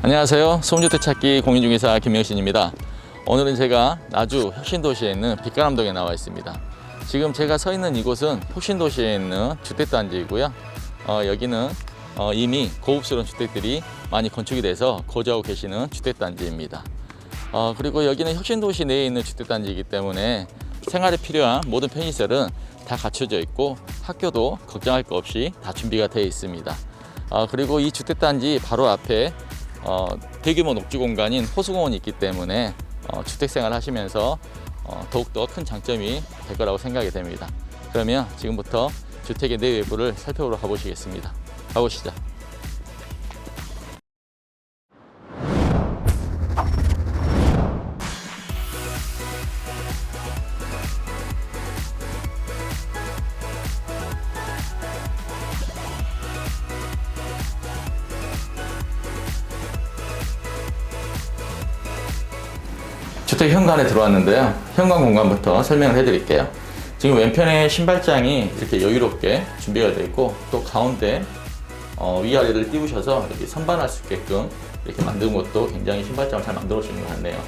안녕하세요. 소음주택 찾기 공인중개사 김명신입니다. 오늘은 제가 나주 혁신도시에 있는 빛가람동에 나와 있습니다. 지금 제가 서 있는 이곳은 혁신도시에 있는 주택단지이고요. 어, 여기는 어, 이미 고급스러운 주택들이 많이 건축이 돼서 거주하고 계시는 주택단지입니다. 어, 그리고 여기는 혁신도시 내에 있는 주택단지이기 때문에 생활에 필요한 모든 편의시설은 다 갖춰져 있고 학교도 걱정할 거 없이 다 준비가 되어 있습니다. 어, 그리고 이 주택단지 바로 앞에 어, 대규모 녹지 공간인 호수공원이 있기 때문에 어, 주택 생활 하시면서 어, 더욱더 큰 장점이 될 거라고 생각이 됩니다. 그러면 지금부터 주택의 내외부를 살펴보러 가보시겠습니다. 가보시죠. 주택 현관에 들어왔는데요. 현관 공간부터 설명을 해드릴게요. 지금 왼편에 신발장이 이렇게 여유롭게 준비가 되어 있고 또 가운데 어, 위아래를 띄우셔서 여기 선반할 수 있게끔 이렇게 만든 것도 굉장히 신발장을 잘 만들어 주신 것 같네요.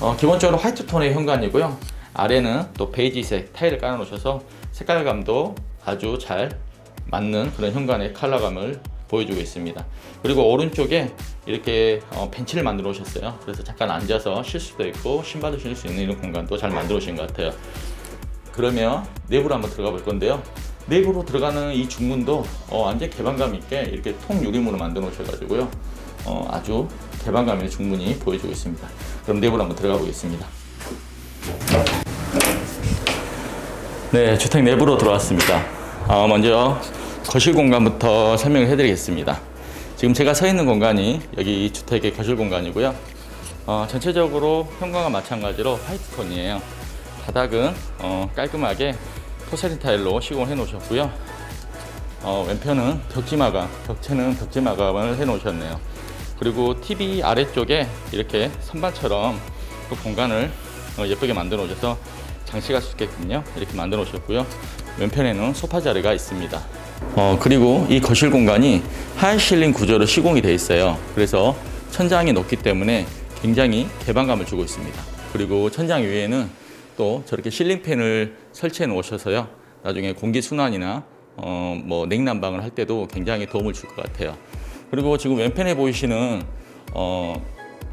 어, 기본적으로 화이트 톤의 현관이고요. 아래는 또 베이지색 타일을 깔아 놓으셔서 색깔감도 아주 잘 맞는 그런 현관의 컬러감을 보여주고 있습니다. 그리고 오른쪽에 이렇게 어, 벤치를 만들어 오셨어요. 그래서 잠깐 앉아서 쉴 수도 있고 신발도 신을 수 있는 이런 공간도 잘 만들어 오신 것 같아요. 그러면 내부로 한번 들어가 볼 건데요. 내부로 들어가는 이 중문도 어, 완전 개방감 있게 이렇게 통 유리문으로 만들어 놓으셔가지고요. 어, 아주 개방감 있는 중문이 보여주고 있습니다. 그럼 내부로 한번 들어가 보겠습니다. 네, 주택 내부로 들어왔습니다. 어, 먼저 거실 공간부터 설명을 해드리겠습니다. 지금 제가 서 있는 공간이 여기 이 주택의 거실 공간이고요. 어, 전체적으로 현관과 마찬가지로 화이트 톤이에요. 바닥은 어, 깔끔하게 포세린 타일로 시공을 해 놓으셨고요. 어, 왼편은 벽지 마감, 벽체는 벽지 마감을 해 놓으셨네요. 그리고 TV 아래쪽에 이렇게 선반처럼 그 공간을 어, 예쁘게 만들어 놓으셔서 장식할 수 있겠군요. 이렇게 만들어 놓으셨고요. 왼편에는 소파 자리가 있습니다. 어, 그리고 이 거실 공간이 하이 실링 구조로 시공이 되어 있어요. 그래서 천장이 높기 때문에 굉장히 개방감을 주고 있습니다. 그리고 천장 위에는 또 저렇게 실링팬을 설치해 놓으셔서요. 나중에 공기 순환이나 어, 뭐 냉난방을 할 때도 굉장히 도움을 줄 것 같아요. 그리고 지금 왼편에 보이시는 어,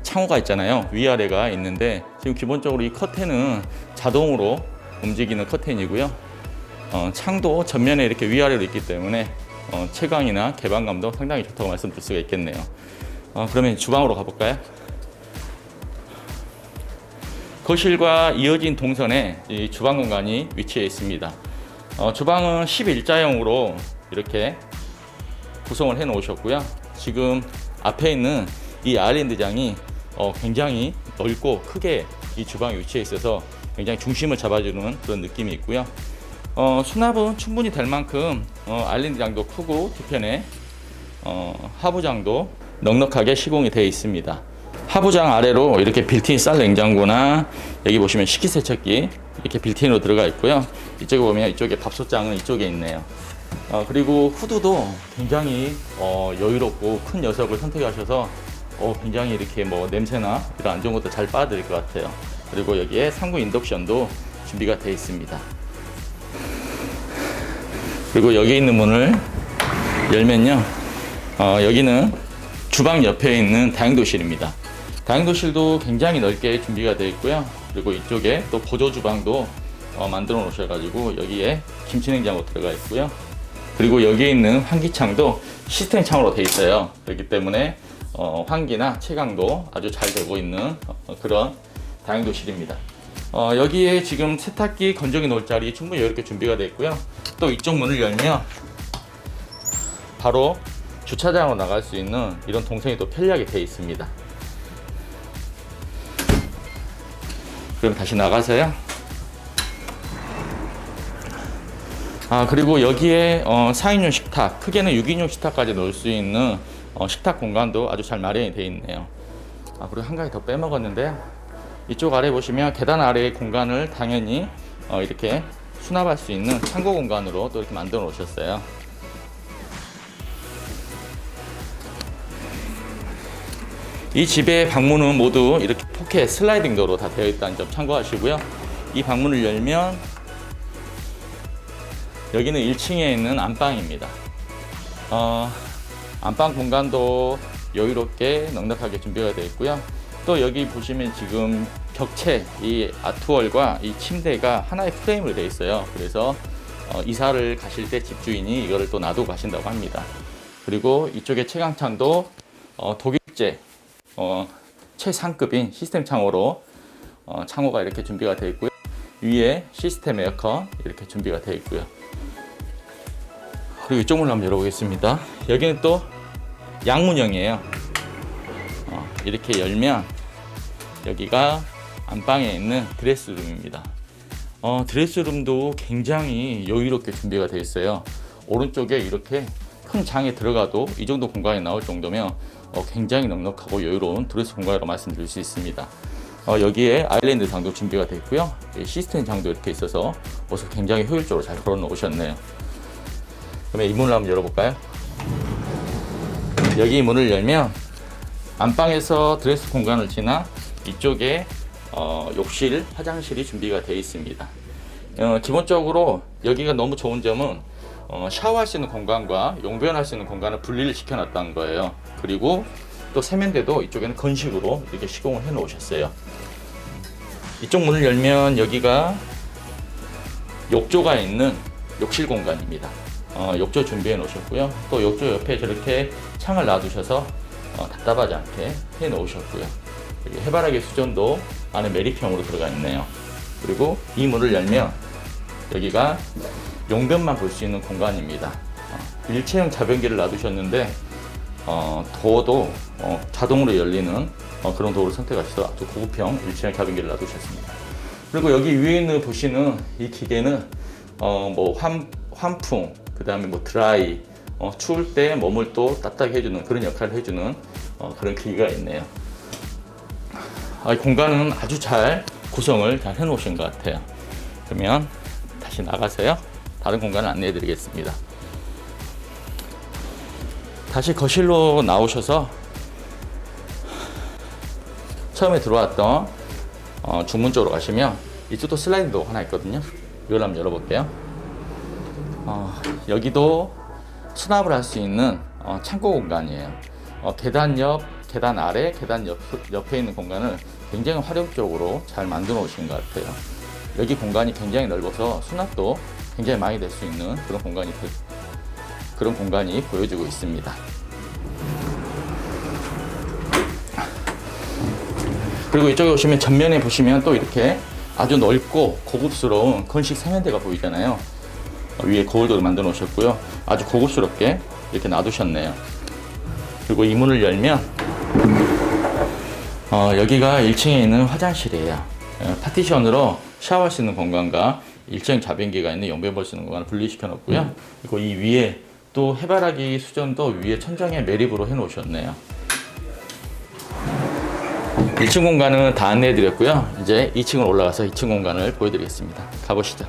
창호가 있잖아요. 위아래가 있는데 지금 기본적으로 이 커튼은 자동으로 움직이는 커튼이고요. 어, 창도 전면에 이렇게 위아래로 있기 때문에 어, 채광이나 개방감도 상당히 좋다고 말씀드릴 수가 있겠네요. 어, 그러면 주방으로 가볼까요? 거실과 이어진 동선에 이 주방 공간이 위치해 있습니다. 어, 주방은 11자형으로 이렇게 구성을 해 놓으셨고요. 지금 앞에 있는 이 아일랜드장이 어, 굉장히 넓고 크게 이 주방에 위치해 있어서 굉장히 중심을 잡아주는 그런 느낌이 있고요. 어, 수납은 충분히 될 만큼 어, 아일랜드장도 크고 뒤편에 어, 하부장도 넉넉하게 시공이 되어 있습니다. 하부장 아래로 이렇게 빌트인 쌀 냉장고나 여기 보시면 식기세척기 이렇게 빌트인으로 들어가 있고요. 이쪽에 보면 이쪽에 밥솥장은 이쪽에 있네요. 어, 그리고 후드도 굉장히 어, 여유롭고 큰 녀석을 선택하셔서 어, 굉장히 이렇게 뭐 냄새나 이런 안 좋은 것도 잘 빨아들일 것 같아요. 그리고 여기에 상구 인덕션도 준비가 되어 있습니다. 그리고 여기 있는 문을 열면요. 어, 여기는 주방 옆에 있는 다용도실입니다. 다용도실도 굉장히 넓게 준비가 되어 있고요. 그리고 이쪽에 또 보조 주방도 어, 만들어 놓으셔가지고 여기에 김치냉장고 들어가 있고요. 그리고 여기에 있는 환기창도 시스템 창으로 되어 있어요. 그렇기 때문에 어, 환기나 채광도 아주 잘 되고 있는 어, 그런 다용도실입니다. 어, 여기에 지금 세탁기, 건조기 놓을 자리 충분히 이렇게 준비가 되어 있고요. 또 이쪽 문을 열면 바로 주차장으로 나갈 수 있는 이런 동선이 또 편리하게 되어 있습니다. 그럼 다시 나가서요. 아 그리고 여기에 어, 4인용 식탁, 크게는 6인용 식탁까지 넣을 수 있는 어, 식탁 공간도 아주 잘 마련이 되어 있네요. 아 그리고 한 가지 더 빼먹었는데요. 이쪽 아래 보시면 계단 아래의 공간을 당연히 어, 이렇게 수납할 수 있는 창고 공간으로 또 이렇게 만들어 놓으셨어요. 이 집의 방문은 모두 이렇게 포켓 슬라이딩 도로 다 되어 있다는 점 참고하시고요. 이 방문을 열면 여기는 1층에 있는 안방입니다. 어, 안방 공간도 여유롭게 넉넉하게 준비가 되어 있고요. 또 여기 보시면 지금 벽체 이 아트월과 이 침대가 하나의 프레임으로 되어 있어요. 그래서 어, 이사를 가실 때 집주인이 이거를 또 놔두고 가신다고 합니다. 그리고 이쪽에 채광창도 어, 독일제 어, 최상급인 시스템 창호로 어, 창호가 이렇게 준비가 되어 있고요. 위에 시스템 에어컨 이렇게 준비가 되어 있고요. 그리고 이쪽 문을 한번 열어보겠습니다. 여기는 또 양문형이에요. 어, 이렇게 열면 여기가 안방에 있는 드레스룸입니다. 어, 드레스룸도 굉장히 여유롭게 준비가 되어 있어요. 오른쪽에 이렇게 큰 장에 들어가도 이 정도 공간이 나올 정도면 어, 굉장히 넉넉하고 여유로운 드레스 공간이라고 말씀드릴 수 있습니다. 어, 여기에 아일랜드 장도 준비가 되어 있고요. 이 시스템 장도 이렇게 있어서 옷을 굉장히 효율적으로 잘 걸어 놓으셨네요. 그러면 이 문을 한번 열어볼까요? 여기 문을 열면 안방에서 드레스 공간을 지나 이쪽에 어, 욕실, 화장실이 준비가 되어 있습니다. 어, 기본적으로 여기가 너무 좋은 점은 어, 샤워할 수 있는 공간과 용변할 수 있는 공간을 분리를 시켜놨다는 거예요. 그리고 또 세면대도 이쪽에는 건식으로 이렇게 시공을 해 놓으셨어요. 이쪽 문을 열면 여기가 욕조가 있는 욕실 공간입니다. 어, 욕조 준비해 놓으셨고요. 또 욕조 옆에 저렇게 창을 놔두셔서 어, 답답하지 않게 해 놓으셨고요. 해바라기 수전도 안에 메리평으로 들어가 있네요. 그리고 이 문을 열면 여기가 용변만 볼 수 있는 공간입니다. 어, 일체형 자변기를 놔두셨는데 어, 도어도 어, 자동으로 열리는 어, 그런 도어를 선택하셔서 아주 고급형 일체형 자변기를 놔두셨습니다. 그리고 여기 위에 있는 보시는 이 기계는 어, 뭐 환, 환풍, 그 다음에 뭐 드라이, 어, 추울 때 몸을 또 따뜻하게 해주는 그런 역할을 해주는 어, 그런 기계가 있네요. 아, 이 공간은 아주 잘 구성을 잘 해놓으신 것 같아요. 그러면 다시 나가서요. 다른 공간을 안내해 드리겠습니다. 다시 거실로 나오셔서 처음에 들어왔던 어, 중문 쪽으로 가시면 이쪽도 슬라이드 도 하나 있거든요. 이걸 한번 열어볼게요. 어, 여기도 수납을 할 수 있는 어, 창고 공간이에요. 어, 계단 옆, 계단 아래, 계단 옆, 옆에 있는 공간을 굉장히 활용적으로 잘 만들어 놓으신 것 같아요. 여기 공간이 굉장히 넓어서 수납도 굉장히 많이 될 수 있는 그런 공간이 되- 그런 공간이 보여지고 있습니다. 그리고 이쪽에 오시면 전면에 보시면 또 이렇게 아주 넓고 고급스러운 건식 세면대가 보이잖아요. 어, 위에 거울도 만들어 놓으셨고요. 아주 고급스럽게 이렇게 놔두셨네요. 그리고 이 문을 열면 어, 여기가 1층에 있는 화장실이에요. 어, 파티션으로 샤워할 수 있는 공간과 1층 자변기가 있는 용변 볼 수 있는 공간을 분리시켜 놓고요. 그리고 이 위에 또 해바라기 수전도 위에 천장에 매립으로 해 놓으셨네요. 1층 공간은 다 안내해 드렸고요. 이제 2층으로 올라가서 2층 공간을 보여드리겠습니다. 가보시죠.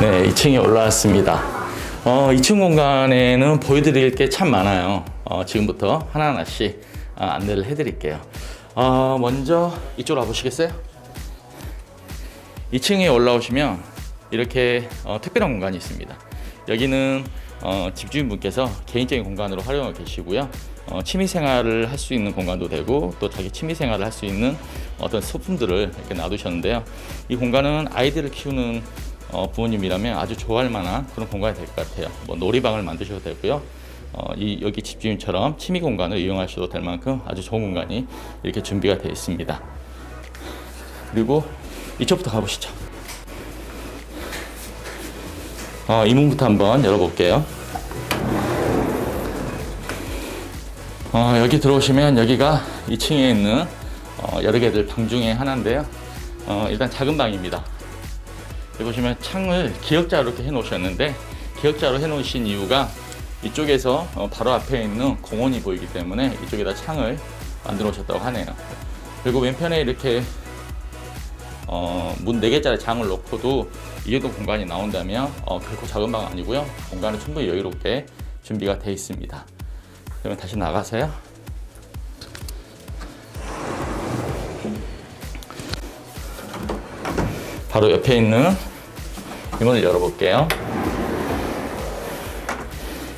네, 2층에 올라왔습니다. 어, 2층 공간에는 보여드릴 게 참 많아요. 어, 지금부터 하나하나씩 아, 안내를 해드릴게요. 어, 먼저 이쪽으로 와보시겠어요? 2층에 올라오시면 이렇게 어, 특별한 공간이 있습니다. 여기는 어, 집주인분께서 개인적인 공간으로 활용하고 계시고요. 어, 취미 생활을 할 수 있는 공간도 되고 또 자기 취미 생활을 할 수 있는 어떤 소품들을 이렇게 놔두셨는데요. 이 공간은 아이들을 키우는 어, 부모님이라면 아주 좋아할 만한 그런 공간이 될 것 같아요. 뭐 놀이방을 만드셔도 되고요. 어, 이 여기 집주인처럼 취미 공간을 이용하셔도 될 만큼 아주 좋은 공간이 이렇게 준비가 되어 있습니다. 그리고 이쪽부터 가보시죠. 어, 이 문부터 한번 열어볼게요. 어, 여기 들어오시면 여기가 2층에 있는 어, 여러 개들 방 중에 하나인데요. 어, 일단 작은 방입니다. 여기 보시면 창을 기역자로 이렇게 해 놓으셨는데 기역자로 해 놓으신 이유가 이쪽에서 어, 바로 앞에 있는 공원이 보이기 때문에 이쪽에다 창을 만들어 놓으셨다고 하네요. 그리고 왼편에 이렇게 어, 문 4개짜리 장을 놓고도 이 정도 공간이 나온다면 어, 결코 작은 방 아니고요. 공간은 충분히 여유롭게 준비가 되어 있습니다. 그러면 다시 나가세요. 바로 옆에 있는 이 문을 열어볼게요.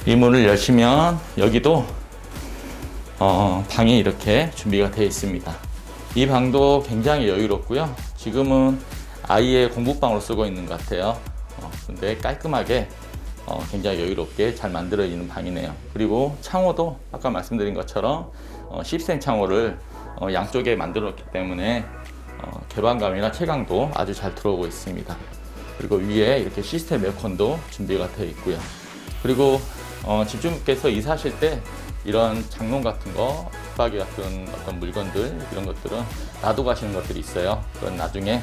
이 문을 여시면 여기도 어, 방이 이렇게 준비가 되어 있습니다. 이 방도 굉장히 여유롭고요. 지금은 아이의 공부방으로 쓰고 있는 것 같아요. 어, 근데 깔끔하게 어, 굉장히 여유롭게 잘 만들어 있는 방이네요. 그리고 창호도 아까 말씀드린 것처럼 어, 10cm 창호를 어, 양쪽에 만들어 놓기 때문에 어, 개방감이나 체감도 아주 잘 들어오고 있습니다. 그리고 위에 이렇게 시스템 에어컨도 준비가 되어 있고요. 그리고 어, 집주인께서 이사하실 때 이런 장롱 같은 거, 붙박이 같은 어떤 물건들 이런 것들은 놔두고 가시는 것들이 있어요. 그건 나중에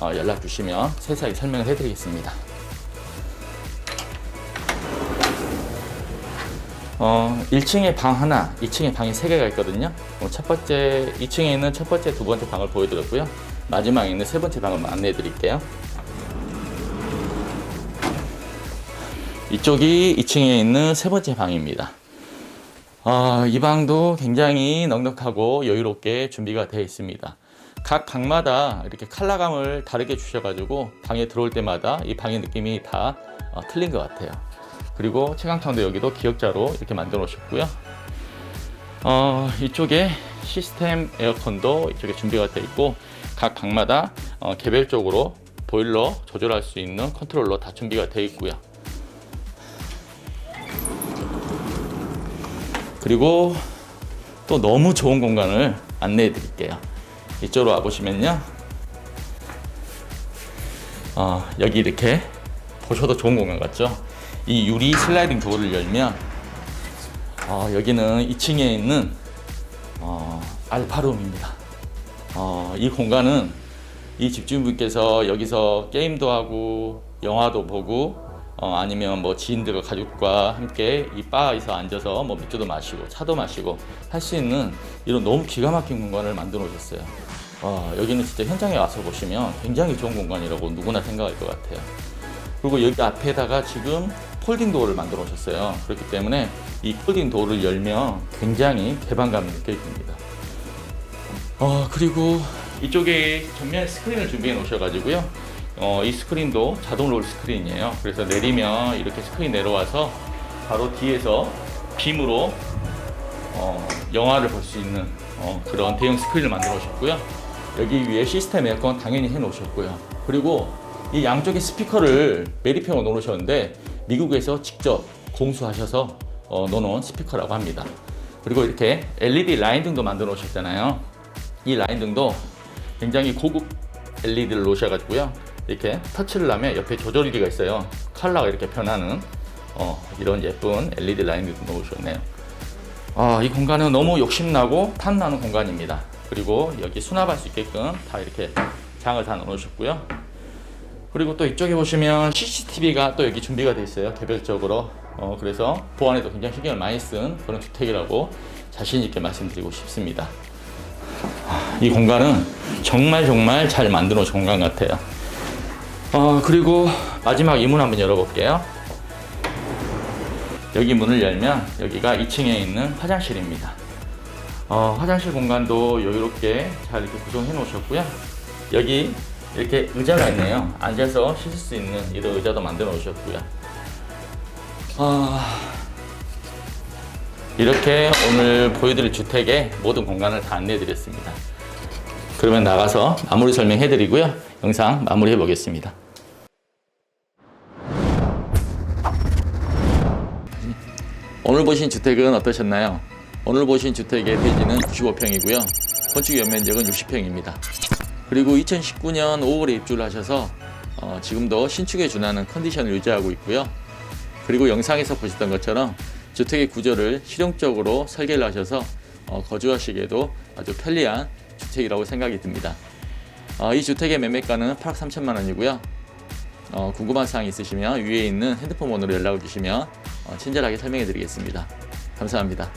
어, 연락 주시면 세세하게 설명을 해드리겠습니다. 어, 1층에 방 하나, 2층에 방이 세 개가 있거든요. 어, 첫 번째, 2층에 있는 첫 번째, 두 번째 방을 보여드렸고요. 마지막에 있는 세 번째 방을 안내해 드릴게요. 이쪽이 2층에 있는 세 번째 방입니다. 어, 이 방도 굉장히 넉넉하고 여유롭게 준비가 되어 있습니다. 각 방마다 이렇게 컬러감을 다르게 주셔가지고 방에 들어올 때마다 이 방의 느낌이 다 어, 틀린 것 같아요. 그리고 채광창도 여기도 기역자로 이렇게 만들어 놓으셨고요. 어, 이쪽에 시스템 에어컨도 이쪽에 준비가 되어 있고 각 방마다 어, 개별적으로 보일러 조절할 수 있는 컨트롤러 다 준비가 되어 있고요. 그리고 또 너무 좋은 공간을 안내해 드릴게요. 이쪽으로 와 보시면요. 어, 여기 이렇게 보셔도 좋은 공간 같죠? 이 유리 슬라이딩 도어를 열면 어, 여기는 2층에 있는 어, 알파룸입니다. 어, 이 공간은 이 집주인분께서 여기서 게임도 하고 영화도 보고 어, 아니면 뭐 지인들과 가족과 함께 이 바에서 앉아서 뭐 맥주도 마시고 차도 마시고 할 수 있는 이런 너무 기가 막힌 공간을 만들어 놓으셨어요. 어, 여기는 진짜 현장에 와서 보시면 굉장히 좋은 공간이라고 누구나 생각할 것 같아요. 그리고 여기 앞에다가 지금 폴딩 도어를 만들어 오셨어요. 그렇기 때문에 이 폴딩 도어를 열면 굉장히 개방감이 느껴집니다. 어, 그리고 이쪽에 전면 스크린을 준비해 놓으셔가지고요. 어, 이 스크린도 자동 롤 스크린이에요. 그래서 내리면 이렇게 스크린 내려와서 바로 뒤에서 빔으로 어, 영화를 볼 수 있는 어, 그런 대형 스크린을 만들어 오셨고요. 여기 위에 시스템 에어컨 당연히 해 놓으셨고요. 그리고 이 양쪽에 스피커를 매립형으로 놓으셨는데 미국에서 직접 공수하셔서 어, 놓은 스피커라고 합니다. 그리고 이렇게 LED 라인 등도 만들어 놓으셨잖아요. 이 라인 등도 굉장히 고급 LED를 놓으셔가지고요. 이렇게 터치를 하면 옆에 조절기가 있어요. 컬러가 이렇게 변하는 어, 이런 예쁜 LED 라인들도 놓으셨네요. 아, 이 공간은 너무 욕심나고 탐나는 공간입니다. 그리고 여기 수납할 수 있게끔 다 이렇게 장을 다 넣어주셨고요. 그리고 또 이쪽에 보시면 CCTV가 또 여기 준비가 되어 있어요. 개별적으로. 어, 그래서 보안에도 굉장히 신경을 많이 쓴 그런 주택이라고 자신있게 말씀드리고 싶습니다. 아, 이 공간은 정말 정말 잘 만들어 놓은 공간 같아요. 어, 그리고 마지막 이 문 한번 열어볼게요. 여기 문을 열면 여기가 2층에 있는 화장실입니다. 어, 화장실 공간도 여유롭게 잘 이렇게 구성해 놓으셨고요. 여기 이렇게 의자가 있네요. 앉아서 쉴 수 있는 이런 의자도 만들어 놓으셨고요. 아, 이렇게 오늘 보여드릴 주택의 모든 공간을 다 안내해 드렸습니다. 그러면 나가서 마무리 설명해 드리고요. 영상 마무리해 보겠습니다. 오늘 보신 주택은 어떠셨나요? 오늘 보신 주택의 대지는 95평이고요. 건축 연면적은 60평입니다. 그리고 2019년 5월에 입주를 하셔서 어, 지금도 신축에 준하는 컨디션을 유지하고 있고요. 그리고 영상에서 보셨던 것처럼 주택의 구조를 실용적으로 설계를 하셔서 어, 거주하시기에도 아주 편리한 주택이라고 생각이 듭니다. 어, 이 주택의 매매가는 8억 3천만 원이고요. 어, 궁금한 사항 있으시면 위에 있는 핸드폰 번호로 연락을 주시면 어, 친절하게 설명해 드리겠습니다. 감사합니다.